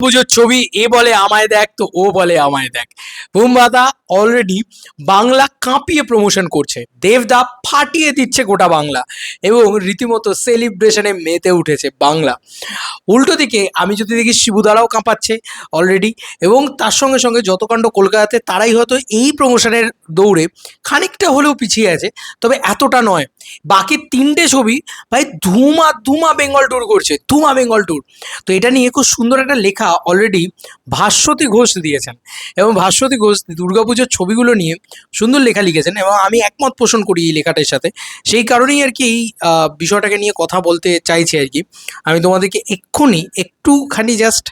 পুজোর ছবি, এ বলে আমায় দেখ, তো ও বলে আমায় দেখ। বুমবাদা অলরেডি বাংলা কাঁপিয়ে প্রমোশন করছে। দেবদা ফাটিয়ে দিচ্ছে গোটা বাংলা এবং রীতিমতো সেলিব্রেশনে মেতে উঠেছে বাংলা। উল্টো দিকে আমি যদি দেখি শিবুদারাও কাঁপাচ্ছে অলরেডি এবং তার সঙ্গে সঙ্গে যত কাণ্ড কলকাতাতে, তারাই হয়তো এই প্রমোশনের দৌড়ে খানিকটা হলেও পিছিয়ে আছে, তবে এতটা নয়। বাকি তিনটে ছবি ভাই ধুমা ধুমা বেঙ্গল ট্যুর করছে, ধুমা বেঙ্গল ট্যুর তো এটা নিয়ে খুব সুন্দর একটা লেখা অলরেডি ভাস্বতী ঘোষ দিয়েছেন এবং ভাস্বতী ঘোষ দুর্গাপুজোর ছবিগুলো নিয়ে সুন্দর লেখা লিখেছেন এবং আমি একমত পোষণ করি এই লেখাটার সাথে। সেই কারণেই আর কি এই বিষয়টাকে নিয়ে কথা বলতে চাইছি আর কি। আমি তোমাদেরকে এক্ষুনি একটুখানি জাস্ট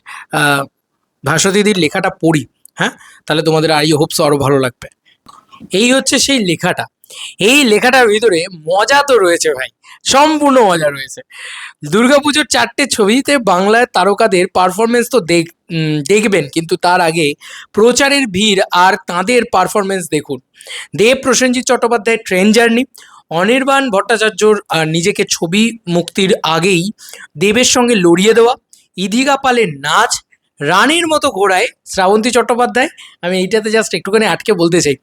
ভাস্বতীদির লেখাটা পড়ি হ্যাঁ? তাহলে তোমাদের আই হোপস আরও ভালো লাগবে। এই হচ্ছে সেই লেখাটা। এই লেখাটার ভিতরে মজা তো রয়েছে ভাই, সম্পূর্ণ মজা রয়েছে। দুর্গাপুজোর চারটে ছবিতে বাংলার তারকাদের পারফরমেন্স তো দেখ দেখবেন, কিন্তু তার আগে প্রচারের ভিড় আর তাঁদের পারফরমেন্স দেখুন। দেব প্রসেনজিৎ চট্টোপাধ্যায়ের ট্রেন জার্নি অনির্বাণ ভট্টাচার্যর নিজেকে ছবি মুক্তির আগেই দেবের সঙ্গে লড়িয়ে দেওয়া, ইদিগা পালের নাচ রানীর মতো ঘোড়ায় শ্রাবন্তী চট্টোপাধ্যায়, আমি এইটাতে জাস্ট একটুখানি আটকে বলতে চাই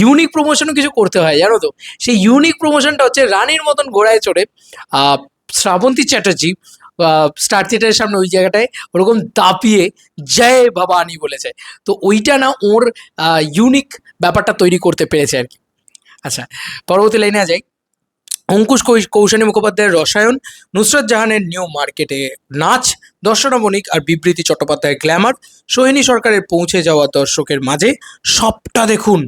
ইউনিক প্রমোশনও কিছু করতে হয়, জানো তো? সেই ইউনিক প্রমোশনটা হচ্ছে রানীর মতন ঘোড়ায় চড়ে শ্রাবন্তী চ্যাটার্জি স্টার থিয়েটারের সামনে ওই জায়গাটায় ওরকম দাপিয়ে জয় ভবানী বলেছে তো ওইটা না ওর ইউনিক ব্যাপারটা তৈরি করতে পেরেছে আর কি। আচ্ছা পরবর্তী লাইনে যাই। অঙ্কুশ কৌশানী মুখোপাধ্যায়ের রসায়ন, নুসরত জাহানের নিউ মার্কেটে নাচ দর্শনা বণিক আর বিবৃতি চট্টোপাধ্যায়ের গ্ল্যামার সোহিনী সরকারের পৌঁছে যাওয়া দর্শকের মাঝে সবটা দেখুন।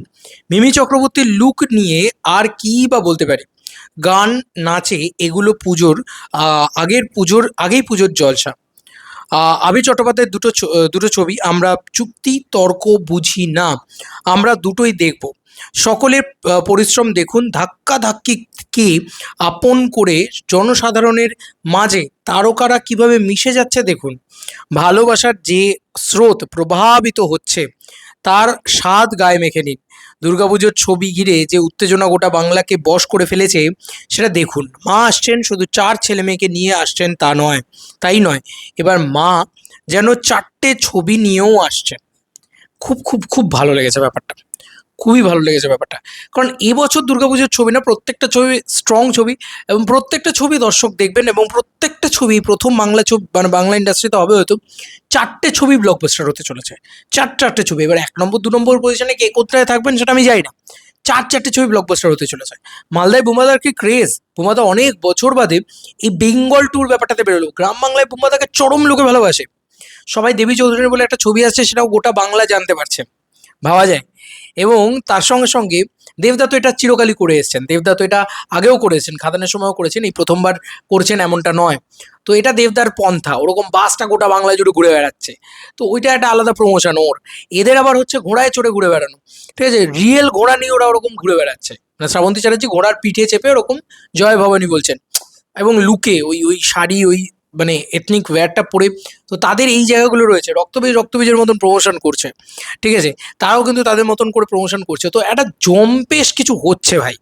মিমি চক্রবর্তীর লুক নিয়ে আর কী বা বলতে পারি? গান, নাচে এগুলো পুজোর আগের পুজোর, আগেই পুজোর জলসা। আবির চট্টোপাধ্যায়ের দুটো দুটো ছবি, আমরা চুক্তি, তর্ক বুঝি না। আমরা দুটোই দেখব। সকলের পরিশ্রম দেখুন ধাক্কা ধাক্কিকে আপন করে জনসাধারণের মাঝে তারকারা কীভাবে মিশে যাচ্ছে দেখুন। ভালোবাসার যে স্রোত প্রভাবিত হচ্ছে তার স্বাদ গায়ে মেখে নিন। দুর্গাপুজোর ছবি ঘিরে যে উত্তেজনা গোটা বাংলাকে বশ করে ফেলেছে, সেটা দেখুন। মা আসছেন, শুধু চার ছেলে মেয়েকে নিয়ে আসছেন তা নয়, তাই নয়। এবার মা যেন চারটে ছবি নিয়েও আসছেন। খুব খুব খুব ভালো লেগেছে ব্যাপারটা। খুবই ভালো লেগেছে ব্যাপারটা। কারণ এবছর দুর্গাপুজোর ছবি না, প্রত্যেকটা ছবি স্ট্রং ছবি এবং প্রত্যেকটা ছবি দর্শক দেখবেন এবং প্রত্যেকটা ছবি, প্রথম বাংলা ছবি মানে বাংলা ইন্ডাস্ট্রিতে হবে হয়তো চারটে ছবি ব্লকবাস্টার হতে চলেছে। চার চারটে ছবি। এবার এক নম্বর, দু নম্বর পজিশনে কে কোথায় থাকবেন সেটা আমি জানি না। চার চারটে ছবি ব্লকবাস্টার হতে চলেছে। মালদায় বুমাদার কি ক্রেজ বুমাদা অনেক বছর বাদে এই বেঙ্গল ট্যুর ব্যাপারটাতে বেরোলো। গ্রাম বাংলায় বুমাদাকে চরম লোকে ভালোবাসে। সবাই দেবী চৌধুরী বলে একটা ছবি আসছে, সেটাও গোটা বাংলা জানতে পারছে। ভাবা যায়। এবং তার সঙ্গে সঙ্গে দেবদা তো এটা চিরকালই করে এসেছেন। দেবদা তো এটা আগেও করেছেন, খাদানের সময়ও করেছেন, এই প্রথমবার করছেন এমনটা নয়। তো এটা দেবদার পন্থা, ওরকম বাসটা গোটা বাংলা জুড়ে ঘুরে বেড়াচ্ছে। তো ওইটা একটা আলাদা প্রমোশন ওর। এদের আবার হচ্ছে ঘোড়ায় চড়ে ঘুরে বেড়ানো। ঠিক আছে? রিয়েল ঘোড়া নিয়ে ওরা ওরকম ঘুরে বেড়াচ্ছে। মানে শ্রাবন্তী চ্যাটার্জি ঘোড়ার পিঠে চেপে ওরকম জয় ভবানী বলছেন। এবং লুকে, ওই ওই শাড়ি, ওই মানে এথনিক ওয়্যারটা পরে তো তাদের এই জায়গাগুলো রয়েছে। রক্তবীজ, রক্তবীজের মতন প্রমোশন করছে। ঠিক আছে? তারাও কিন্তু তাদের মতন করে প্রমোশন করছে। তো একটা জম্পেশ কিছু হচ্ছে ভাই।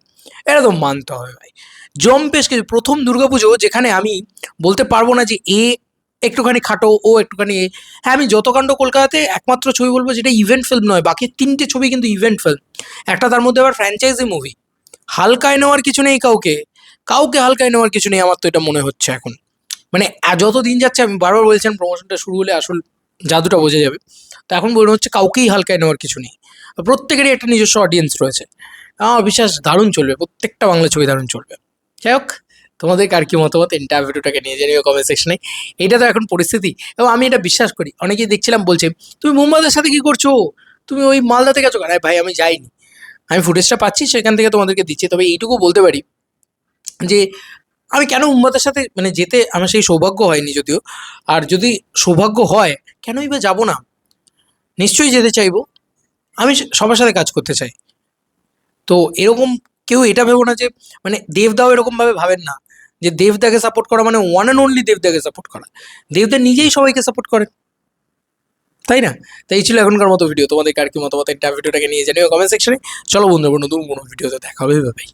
এটা তো মানতে হবে ভাই। জম্পেশ কিছু, প্রথম দুর্গাপুজো যেখানে আমি বলতে পারব না যে এ একটুখানি খাটো, ও একটুখানি এ। হ্যাঁ আমি যতকাণ্ড কলকাতাতে একমাত্র ছবি বলব যেটা ইভেন্ট ফিল্ম নয়, বাকি তিনটে ছবি কিন্তু ইভেন্ট ফিল্ম একটা তার মধ্যে আবার ফ্র্যাঞ্চাইজি মুভি হালকায় নেওয়ার কিছু নেই কাউকে। কাউকে হালকায় নেওয়ার কিছু নেই, আমার তো এটা মনে হচ্ছে এখন। মানে যত দিন যাচ্ছে, আমি বারবার বলছেন প্রমোশনটা শুরু হলে আসল জাদুটা বোঝা যাবে। তো এখন মনে হচ্ছে কাউকেই হালকায় নেওয়ার কিছু নেই। প্রত্যেকেরই একটা নিজস্ব অডিয়েন্স রয়েছে। আমার বিশ্বাস দারুণ চলবে, প্রত্যেকটা বাংলা ছবি দারুণ চলবে। যাই হোক তোমাদের আর কি মতামত ইন্টারভিউটাকে নিয়ে জানিও কমেন্ট সেকশনে এটা তো এখন পরিস্থিতি। এবং আমি এটা বিশ্বাস করি, অনেকেই দেখছিলাম বলছে, তুমি মুম্বাইদের সাথে কি করছ? তুমি ওই মালদাতে গেছো আরে ভাই, আমি যাইনি। আমি ফুটেজটা পাচ্ছি, সেখান থেকে তোমাদেরকে দিচ্ছি। তবে এইটুকু বলতে পারি যে আমি কেন উম্মাদের সাথে মানে যেতে আমার সেই সৌভাগ্য হয়নি যদিও, আর যদি সৌভাগ্য হয়, কেনই বা যাব না? নিশ্চয়ই যেতে চাইব। আমি সবার সাথে কাজ করতে চাই। তো এরকম কেউ এটা ভেবো না যে মানে দেবদাও এরকমভাবে ভাবেন না, যে দেবদাকে সাপোর্ট করা মানে ওয়ান অ্যান্ড অনলি দেবদাকে সাপোর্ট করা। দেবদা নিজেই সবাইকে সাপোর্ট করেন তাই না? তাই এই ছিল এখনকার মতো ভিডিও তোমাদের কার কি মতামত, এটা ভিডিওটাকে নিয়ে জানিও কমেন্ট সেকশনে চলো বন্ধুরা, নতুন কোনো ভিডিওতে দেখা হবে ভাই